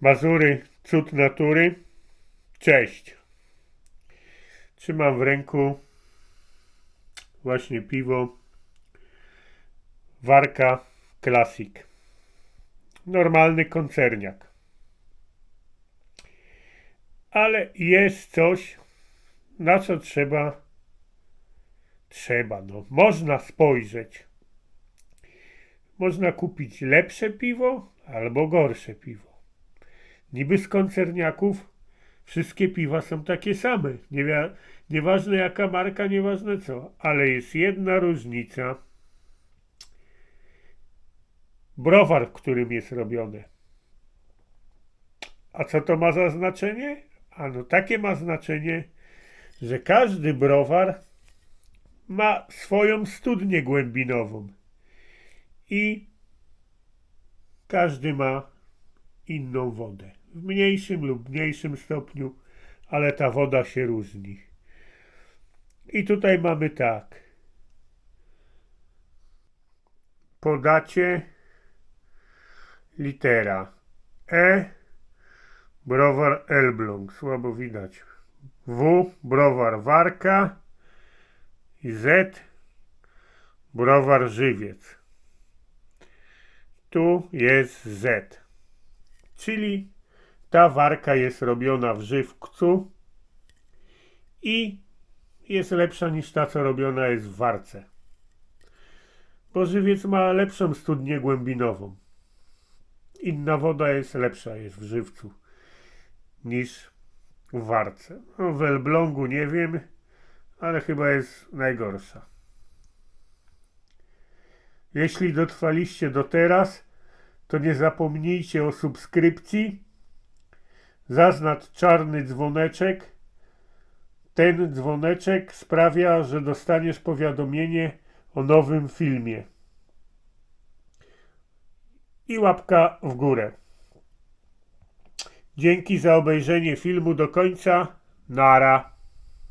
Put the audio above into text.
Mazury, cud natury. Cześć. Trzymam w ręku właśnie piwo Warka Classic. Normalny koncerniak. Ale jest coś, na co trzeba, trzeba, no, można spojrzeć. Można kupić lepsze piwo albo gorsze piwo. Niby z koncerniaków wszystkie piwa są takie same. Nie wia- nieważne jaka marka, nieważne co, ale jest jedna różnica. Browar, w którym jest robione. A co to ma za znaczenie? Ano takie ma znaczenie, że każdy browar ma swoją studnię głębinową i każdy ma inną wodę. W mniejszym lub mniejszym stopniu, ale ta woda się różni. I tutaj mamy tak. Podacie litera E browar Elbląg, słabo widać. W browar Warka i Z browar Żywiec. Tu jest Z. Czyli ta warka jest robiona w żywcu i jest lepsza niż ta, co robiona jest w warce. Bo żywiec ma lepszą studnię głębinową. Inna woda jest lepsza, jest w żywcu niż w warce. No, w Elblągu nie wiem, ale chyba jest najgorsza. Jeśli dotrwaliście do teraz, to nie zapomnijcie o subskrypcji. Zaznacz czarny dzwoneczek. Ten dzwoneczek sprawia, że dostaniesz powiadomienie o nowym filmie. I łapka w górę. Dzięki za obejrzenie filmu do końca. Nara.